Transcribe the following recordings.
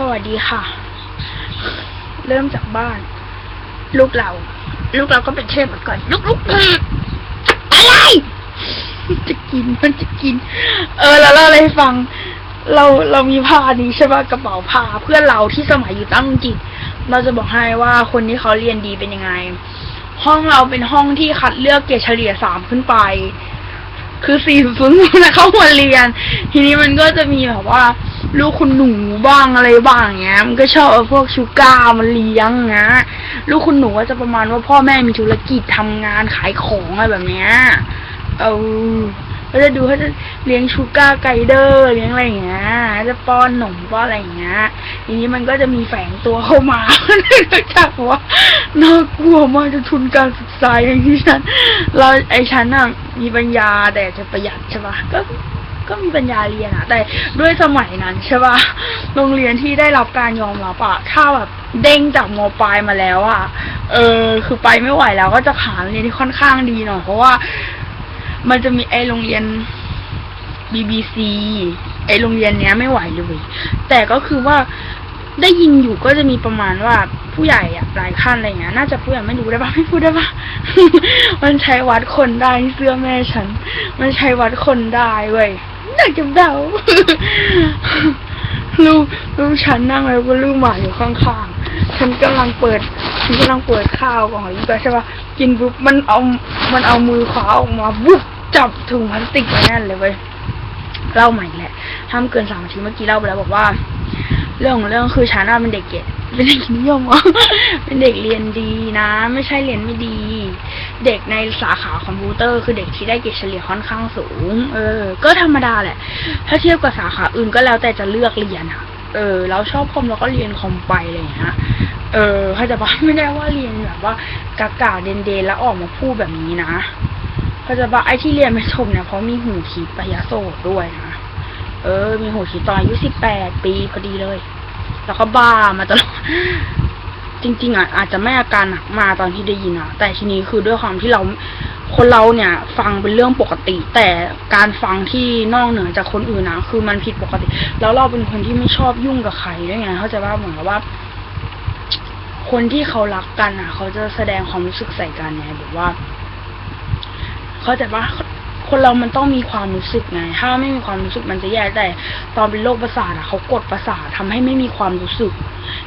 สวัสดีค่ะ เริ่มจากบ้าน ลูกเรา ลูกเราก็เป็นเทพเหมือนกันลูกลูกเอะไรมันจะกินมันจะกิน เออแล้วเราอะไรฟัง เราเรามีผ้านี้ใช่ป่ะกระเป๋าผ้าเพื่อนเราที่สมัยอยู่ตั้งจิต เราจะบอกให้ว่าคนที่เขาเรียนดีเป็นยังไง ห้องเราเป็นห้องที่คัดเลือกเกรดเฉลี่ยสามขึ้นไป คือสี่ศูนย์นะเข้ามาเรียน ทีนี้มันก็จะมีแบบว่า ลูกคุณหนูบ้างอะไรบ้างเงี้ย มันก็ชอบเอาพวกชูการ์มาเลี้ยงเงี้ยลูกคุณหนูก็จะประมาณว่าพ่อแม่มีธุรกิจทำงานขายของอะไรแบบเนี้ยเออก็จะดูเขาจะเลี้ยงชูการ์ไกเดอร์เลี้ยงอะไรอย่างเงี้ยจะป้อนหนมป้อนอะไรอย่างเงี้ยทีนี้มันก็จะมีแฝงตัวเข้ามาจากว่าน่ากลัวมากจะทุนการศึกษาอย่างที่ฉัน เราไอฉันอะมีปัญญาแต่จะประหยัดใช่ปะก็ ก็มีปัญญาเรียนอะแต่ด้วยสมัยนั้นใช่ปะโรงเรียนที่ได้รับการยอมรับอะถ้าแบบเด้งจากมปลายมาแล้วอะเออ คือไปไม่ไหวแล้วก็จะหาโรงเรียนที่ค่อนข้างดีหน่อยเพราะว่า มันจะมีไอโรงเรียน BBC ไอโรงเรียนเนี้ยไม่ไหวเลยแต่ก็คือว่าได้ยินอยู่ก็จะมีประมาณว่าผู้ใหญ่อะหลายขั้นอะไรเงี้ยน่าจะผู้ใหญ่ไม่รู้ได้ปะไม่พูดได้ปะมันใช้วัดคนได้เสื้อแม่ฉัน มันใช้วัดคนได้เว้ย อยากจะเดาลูกลูกฉันนั่งแล้วก็ลูกหมาอยู่ข้างๆ ฉันกำลังเปิด ฉันกำลังเปิดข้าวของอีกใช่ปะกินปุ๊บมันเอา มันเอามือขวาออกมาบุ๊บจับถุงพลาสติกไว้แน่นเลยเว้ยเล่าใหม่แหละห้ามเกินสามนาทีเมื่อกี้เล่าไปแล้วบอกว่า เรื่องของเรื่องคือฉันอะเป็นเด็กเกรด เป็นเด็กนิยมอะเป็นเด็กเรียนดีนะ ไม่ใช่เรียนไม่ดี เด็กในสาขาคอมพิวเตอร์คือเด็กที่ได้เกรดเฉลี่ยค่อนข้างสูง เออ ก็ธรรมดาแหละ ถ้าเทียบกับสาขาอื่นก็แล้วแต่จะเลือกเรียนอะเออ เราชอบคอมเราก็เรียนคอมไปอะไรอย่างเลยฮะเออเขาจะบอกไม่ได้ว่าเรียนแบบว่ากากาเดนเดนแล้วออกมาพูดแบบนี้นะเขาจะบอกไอ้ที่เรียนไม่ชมเนี่ยเพราะมีหูทิพย์ปยโสดด้วยนะ เออ มีหูทิพย์ตอนอายุสิบแปดปีพอดีเลย แล้วก็บ้ามาตลอดจริง ๆอะอาจจะไม่อาการหนักมาตอนที่ได้ยินอะ แต่ทีนี้คือด้วยความที่เราคนเราเนี่ย ฟังเป็นเรื่องปกติ แต่การฟังที่นอกเหนือจากคนอื่นนะคือมันผิดปกติ แล้วเราเป็นคนที่ไม่ชอบยุ่งกับใครด้วยไงเข้าใจว่าเหมือนกับว่า คนที่เขารักกันอะ เขาจะแสดงความรู้สึกใส่กันไงแบบว่า เข้าใจว่า คนเรามันต้องมีความรู้สึกไง ถ้าไม่มีความรู้สึกมันจะแย่แต่ ตอนเป็นโรคประสาทอะเขากดประสาททำให้ไม่มีความรู้สึก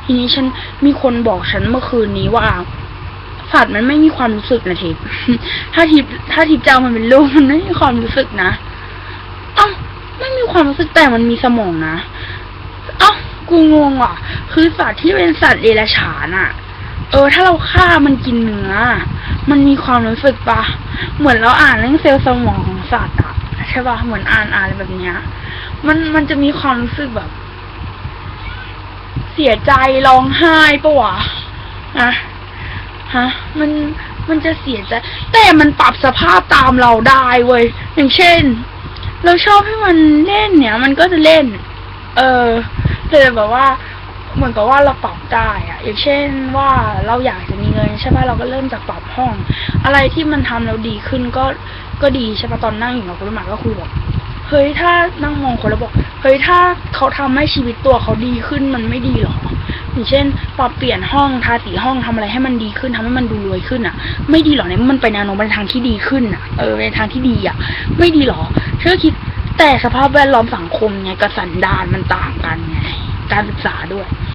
ทีนี้ฉันมีคนบอกฉันเมื่อคืนนี้ว่าสัตว์มันไม่มีความรู้สึกนะทิพถ้าทิพถ้าทิพจะเอามันเป็นลูกมันไม่มีความรู้สึกนะ เอ้าไม่มีความรู้สึกแต่มันมีสมองนะ เอ้ากูงงว่ะ คือสัตว์ที่เป็นสัตว์เดรัจฉานอะเออ ถ้าเราฆ่ามันกินเนื้อ มันมีความรู้สึกปะ เหมือนเราอ่านเรื่องเซลล์สมอง สัตว์อะใช่ป่ะเหมือนอ่านอ่านอะไรแบบเนี้ย มันมันจะมีความรู้สึกแบบ เสียใจร้องไห้ปะวะอะฮะ มันมันจะเสียใจ แต่มันปรับสภาพตามเราได้เว้ยอย่างเช่น เราชอบให้มันเล่นเนี่ย มันก็จะเล่น เออเลยแบบว่า เหมือนกับว่าเราปรับได้อะอย่างเช่นว่าเราอยากจะ เงินใช่ป่ะเราก็เริ่มจากปรับห้อง อะไรที่มันทำเราดีขึ้นก็ก็ดีใช่ป่ะตอนนั่งอยู่กับคุณหมาก็คุยบอกเฮ้ยถ้านั่งมองคนแล้วบอกเฮ้ยถ้าเขาทำให้ชีวิตตัวเขาดีขึ้นมันไม่ดีหรออย่างเช่นปรับเปลี่ยนห้องทาสีห้องทำอะไรให้มันดีขึ้นทำให้มันดูรวยขึ้นอะ ไม่ดีหรอเนี่ยมันไปแนวโน้มไปในทางที่ดีขึ้นอะเออในทางที่ดีอะ ไม่ดีหรอเชื่อคิดแต่สภาพแวดล้อมสังคมไงกับสันดานมันต่างกันไงการศึกษาด้วย